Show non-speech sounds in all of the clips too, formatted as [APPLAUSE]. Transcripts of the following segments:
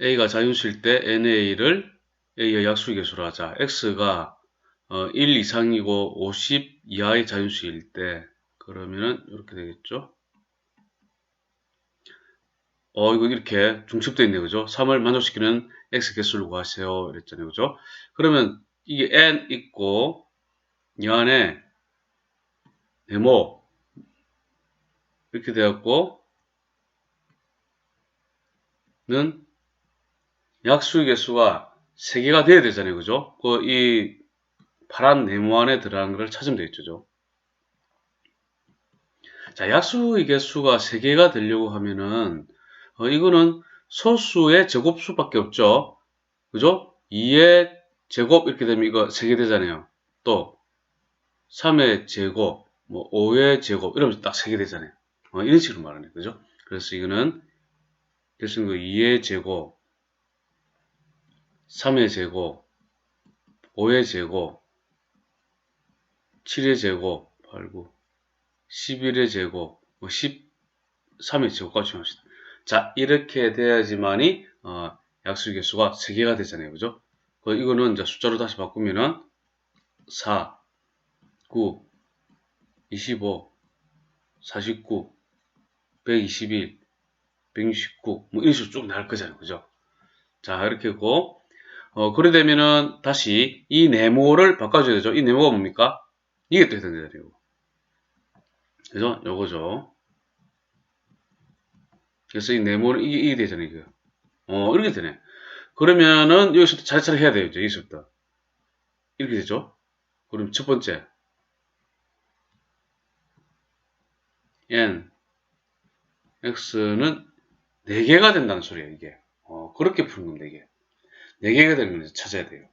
a가 자연수일 때 na를 a의 약수의 개수로 하자. x가 어, 1 이상이고 50 이하의 자연수일 때 그러면은 이렇게 되겠죠. 어 이거 이렇게 중첩되어 있네요. 그죠? 3을 만족시키는 x 개수를 구하세요. 이랬잖아요. 그죠? 그러면 이게 n 있고 이 안에 네모 이렇게 되었고 는 약수의 개수가 3개가 돼야 되잖아요. 그죠? 그 이 파란 네모 안에 들어가는 걸 찾으면 되겠죠. 자, 약수의 개수가 3개가 되려고 하면은 어, 이거는 소수의 제곱수밖에 없죠. 그죠? 2의 제곱 이렇게 되면 이거 3개 되잖아요. 또 3의 제곱, 뭐 5의 제곱 이러면 딱 3개 되잖아요. 어, 이런 식으로 말하네. 그죠? 그래서 이거는 그 2의 제곱, 3의 제곱, 5의 제곱, 7의 제곱, 8, 9, 11의 제곱, 뭐 13의 제곱까지 합시다. 자, 이렇게 돼야지만이 어, 약수 개수가 3개가 되잖아요. 그죠? 그 이거는 이제 숫자로 다시 바꾸면은 4, 9, 25, 49, 121, 169, 뭐 이런 식으로 쭉 나올 거잖아요. 그죠? 자, 이렇게 했고, 어, 그래 되면은 다시 이 네모를 바꿔줘야 되죠. 이 네모가 뭡니까? 이게 또 해당되잖아요. 그래서 요거죠. 그래서 이 네모는 이게, 이게 되잖아요. 이거. 어, 이렇게 되네. 그러면은 여기서부터 차례차례 해야 되죠. 여기서부터. 이렇게 되죠. 그럼 첫 번째. n, x는 4개가 된다는 소리야, 이게. 어, 그렇게 푸는 겁니다, 이게. 4개가 되는 걸 찾아야 돼요.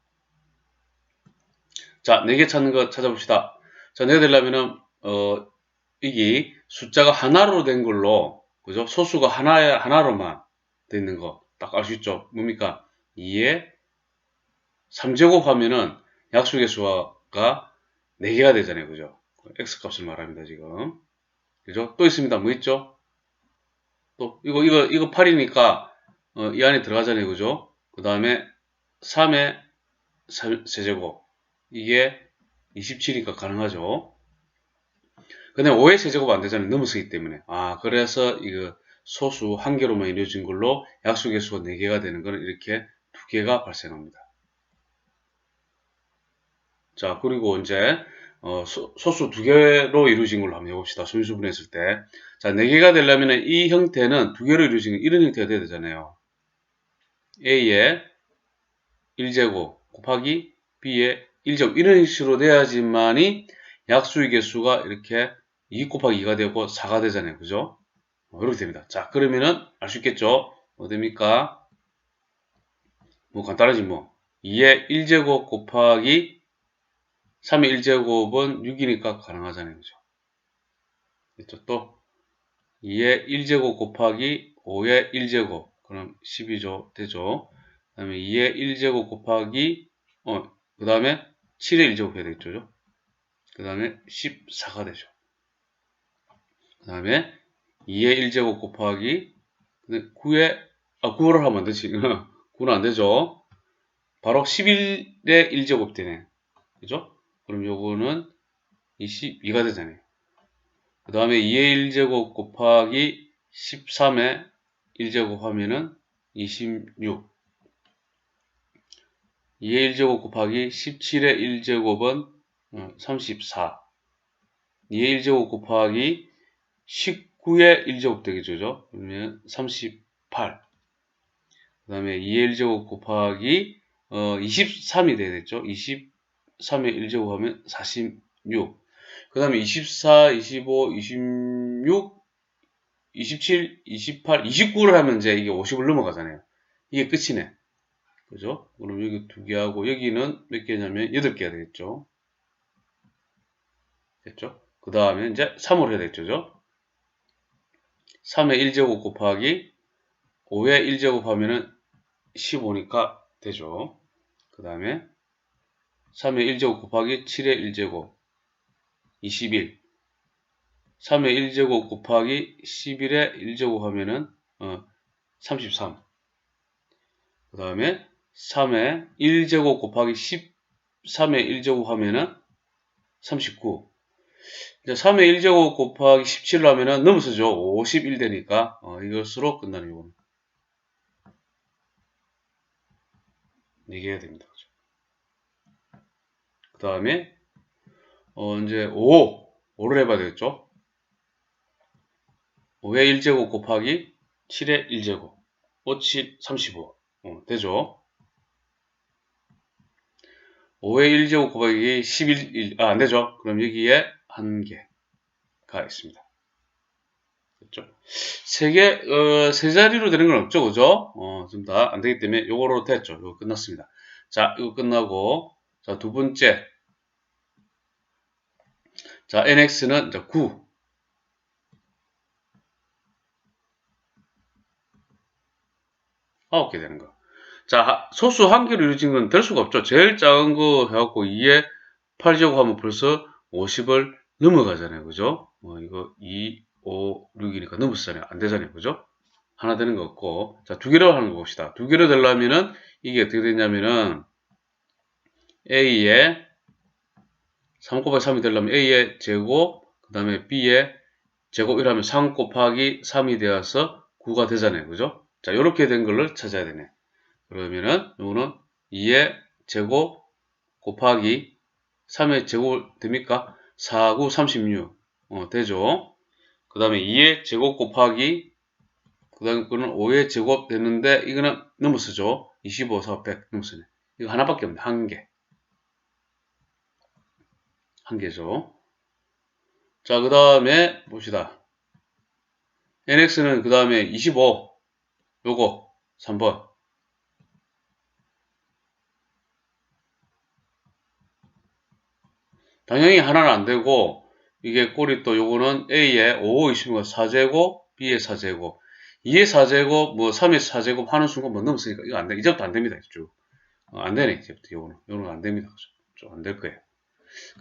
자, 4개 찾는 거 찾아봅시다. 자, 4개 되려면은, 어, 이게 숫자가 하나로 된 걸로, 그죠? 소수가 하나, 하나로만 돼 있는 거 딱 알 수 있죠? 뭡니까? 2에 3제곱 하면은 약수개수가 4개가 되잖아요. 그죠? x 값을 말합니다, 지금. 그죠? 또 있습니다. 뭐 있죠? 또, 이거, 이거, 이거 8이니까, 어, 이 안에 들어가잖아요. 그죠? 그 다음에 3의 세제곱. 이게 27이니까 가능하죠. 근데 5의 세제곱 안 되잖아요. 넘어서기 때문에. 아, 그래서 이거 소수 한 개로만 이루어진 걸로 약수 개수가 4개가 되는 거는 이렇게 두 개가 발생합니다. 자, 그리고 이제 어, 소, 수두 개로 이루어진 걸로 한번 해봅시다. 소유수분했을 때. 자, 4개가 되려면 이 형태는 두 개로 이루어진 이런 형태가 돼야 되잖아요. A의 1제곱 곱하기 B의 1제곱 이런 식으로 돼야지만이 약수의 개수가 이렇게 2 곱하기 2가 되고 4가 되잖아요. 그죠? 어, 이렇게 됩니다. 자, 그러면은 알 수 있겠죠? 뭐 됩니까? 뭐 간단하지 뭐. 2의 1제곱 곱하기 3의 1제곱은 6이니까 가능하잖아요. 그죠? 됐죠? 또 2의 1제곱 곱하기 5의 1제곱 그럼 12죠. 되죠? 그 다음에 2의 1제곱 곱하기 어, 그 다음에 7의 1제곱 해야 되겠죠? 그 다음에 14가 되죠. 그 다음에 2의 1제곱 곱하기 9의 아 9를 하면 안 되지. [LAUGHS] 9는 안 되죠. 바로 11의 1제곱 되네. 그죠? 그럼 요거는 22가 되잖아요. 그 다음에 2의 1제곱 곱하기 13의 1제곱 하면은 26 2의 1제곱 곱하기 17의 1제곱은 34 2의 1제곱 곱하기 19의 1제곱 되겠죠. 그러면 38 그 다음에 2의 1제곱 곱하기 어, 23이 되겠죠. 23의 1제곱 하면 46. 그 다음에 24, 25, 26, 27, 28, 29를 하면 이제 이게 50을 넘어가잖아요. 이게 끝이네. 그죠? 그럼 여기 두 개하고 여기는 몇 개냐면 8개가 되겠죠. 됐죠? 그 다음에 이제 3으로 해야 되겠죠. 3의 1제곱 곱하기 5의 1제곱 하면은 15니까 되죠. 그 다음에 3의 1제곱 곱하기 7의 1제곱 21 3의 1제곱 곱하기 11의 1제곱 하면은 어, 33그 다음에 3의 1제곱 곱하기 13의 1제곱 하면은 39. 이제 3의 1제곱 곱하기 17을 하면은 넘어서죠. 51 되니까, 어, 이것으로 끝나는 이거는. 4개가 됩니다. 그 다음에, 어, 이제 5. 5를 해봐야 되겠죠? 5의 1제곱 곱하기 7의 1제곱. 5, 7, 35. 어, 되죠? 5의 1제곱 곱하기 11, 1, 아, 안 되죠? 그럼 여기에 한 개가 있습니다. 됐죠? 세 개, 어, 세 자리로 되는 건 없죠, 그죠? 어, 좀 다 안 되기 때문에 요거로 됐죠. 요거 끝났습니다. 자, 이거 끝나고, 자, 두 번째. 자, nx는 이제 9. 아홉 개 되는 거. 자, 소수 한 개로 이루어진 건 될 수가 없죠. 제일 작은 거 해갖고 2에 8제곱 하면 벌써 50을 넘어가잖아요. 그죠? 어, 이거 2, 5, 6이니까 넘었잖아요. 안 되잖아요. 그죠? 하나 되는 거 없고. 자, 두 개로 하는 거 봅시다. 두 개로 되려면은 이게 어떻게 되냐면은 A의 3 곱하기 3이 되려면 A의 제곱, 그 다음에 B의 제곱 이라면 3 곱하기 3이 되어서 9가 되잖아요. 그죠? 자, 이렇게 된 걸를 찾아야 되네. 그러면은 요거는 2의 제곱 곱하기 3의 제곱 됩니까? 4, 9, 36 어, 되죠. 그 다음에 2의 제곱 곱하기 그 다음에 그는 5의 제곱 됐는데 이거는 넘어서죠. 25, 4, 100 넘어서네. 이거 하나밖에 없네. 한 개. 한 개죠. 자, 그 다음에 봅시다. nx는 그 다음에 25 요거 3번 당연히 하나는 안 되고 이게 꼴이 또 요거는 A의 5, 20은 4제곱, B의 4제곱, 2의 4제곱, 뭐 3의 4제곱 하는 순간 뭐 넘었으니까 이거 안 돼. 이제부터 안 됩니다. 쭉. 어, 안 되네. 이제부터 요거는. 요거는 안 됩니다. 좀 안 될 거예요.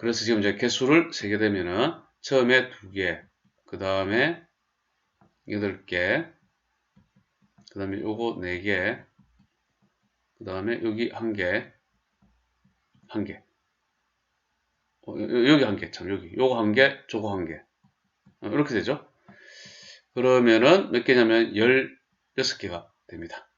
그래서 지금 이제 개수를 세게 되면은 처음에 2개, 그 다음에 8개, 그 다음에 요거 4개, 그 다음에 여기 1개, 1개. 어, 여기 한 개, 참, 여기. 요거 한 개, 저거 한 개. 어, 이렇게 되죠? 그러면은 몇 개냐면 16개가 됩니다.